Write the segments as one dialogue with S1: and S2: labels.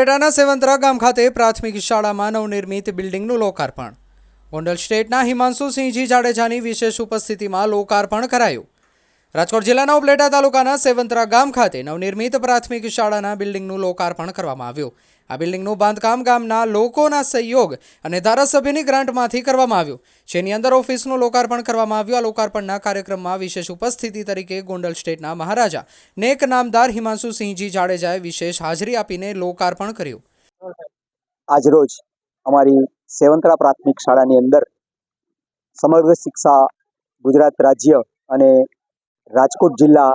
S1: ઉપલેટાના સેવંતરા ગામ ખાતે પ્રાથમિક શાળામાં નવનિર્મિત બિલ્ડિંગનું લોકાર્પણ. ગોંડલ સ્ટેટના હિમાંશુ સિંહજી જાડેજાની વિશેષ ઉપસ્થિતિમાં લોકાર્પણ કરાયું. રાજકોટ જિલ્લાના ઉપલેટા તાલુકાના સેવંતરા ગામ ખાતે નવનિર્મિત પ્રાથમિક શાળાના બિલ્ડિંગનું લોકાર્પણ કરવામાં આવ્યું. આ બિલ્ડિંગનું બાંધકામ ગામના લોકોના સહયોગ અને ધારાસભ્યની ગ્રાન્ટમાંથી કરવામાં આવ્યું. જેની અંદર ઓફિસનું લોકાર્પણ કરવામાં આવ્યું. આ લોકાર્પણના કાર્યક્રમમાં વિશેષ ઉપસ્થિતિ તરીકે ગોંડલ સ્ટેટના મહારાજા નેક નામદાર હિમાંશુ સિંહજી જાડેજાએ વિશેષ હાજરી આપીને લોકાર્પણ કર્યું.
S2: આજરોજ અમારી સેવંતરા પ્રાથમિક શાળાની અંદર સમગ્ર શિક્ષા ગુજરાત રાજ્ય અને રાજકોટ જિલ્લા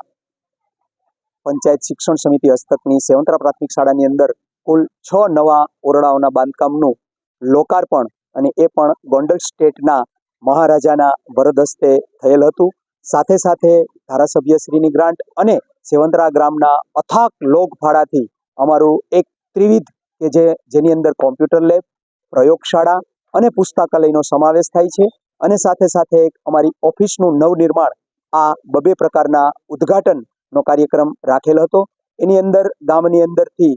S2: પંચાયત શિક્ષણ સમિતિ હસ્તકની સેવંતરા પ્રાથમિક શાળાની અંદર કુલ છ નવા ઓરડાઓના બાંધકામનું લોકાર્પણ અને એ પણ ગોંડલ સ્ટેટના મહારાજાના વરદ હસ્તે થયેલ હતું. સાથે સાથે ધારાસભ્યશ્રીની ગ્રાન્ટ અને સેવંતરા ગ્રામના અથાક લોક અમારું એક ત્રિવિધ કે જે જેની અંદર કોમ્પ્યુટર લેબ, પ્રયોગશાળા અને પુસ્તકાલયનો સમાવેશ થાય છે. અને સાથે સાથે એક અમારી ઓફિસનું નવનિર્માણ આ બબે પ્રકારના ઉદ્ઘાટનનો કાર્યક્રમ રાખેલ હતો. એની અંદર ગામની અંદરથી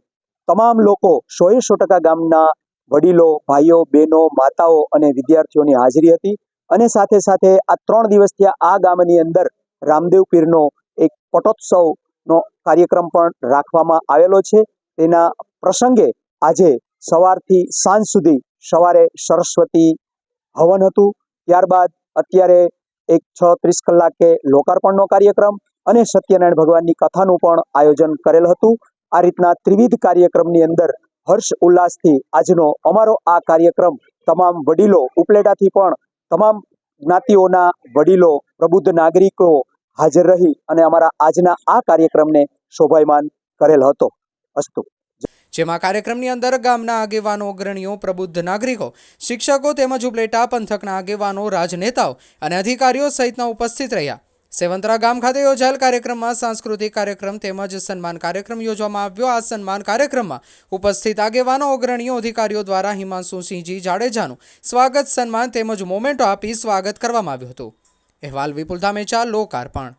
S2: તમામ લોકો સોએ સો ટકા ગામના વડીલો, ભાઈઓ, બહેનો, માતાઓ અને વિદ્યાર્થીઓની હાજરી હતી અને સાથે સાથે આ ત્રણ દિવસથી આ ગામની અંદર રામદેવ પીરનો એક પટોત્સવનો કાર્યક્રમ પણ રાખવામાં આવેલો છે. તેના પ્રસંગે આજે સવારથી સાંજ સુધી સવારે સરસ્વતી હવન હતું. ત્યારબાદ અત્યારે એક છ ત્રીસ કલાકે લોકાર્પણનો કાર્યક્રમ અને સત્યનારાયણ ભગવાનની કથાનું પણ આયોજન કરેલ હતું. આ રીતના ત્રિવિધ કાર્યક્રમની અંદર હર્ષ ઉલ્લાસથી આજનો અમારો આ કાર્યક્રમ તમામ વડીલો ઉપલેટાથી પણ તમામ જ્ઞાતિઓના વડીલો, પ્રબુદ્ધ નાગરિકો હાજર રહી અને અમારા આજના આ કાર્યક્રમને શોભાયમાન કરેલ હતો. અસ્તુ.
S1: જેમાં કાર્યક્રમની અંદર ગામના આગેવાનો, અગ્રણીઓ, પ્રબુદ્ધ નાગરિકો, શિક્ષકો તેમજ ઉપલેટા પંથકના આગેવાનો, રાજનેતાઓ અને અધિકારીઓ સહિતના ઉપસ્થિત રહ્યા. સેવંતરા ગામ ખાતે યોજાયેલ કાર્યક્રમમાં સાંસ્કૃતિક કાર્યક્રમ તેમજ સન્માન કાર્યક્રમ યોજવામાં આવ્યો. આ સન્માન કાર્યક્રમમાં ઉપસ્થિત આગેવાનો, અગ્રણીઓ, અધિકારીઓ દ્વારા હિમાંશુસિંહજી જાડેજાનું સ્વાગત, સન્માન તેમજ મોમેન્ટો આપી સ્વાગત કરવામાં આવ્યું હતું. અહેવાલ વિપુલ ધામેચા, લોકાર્પણ.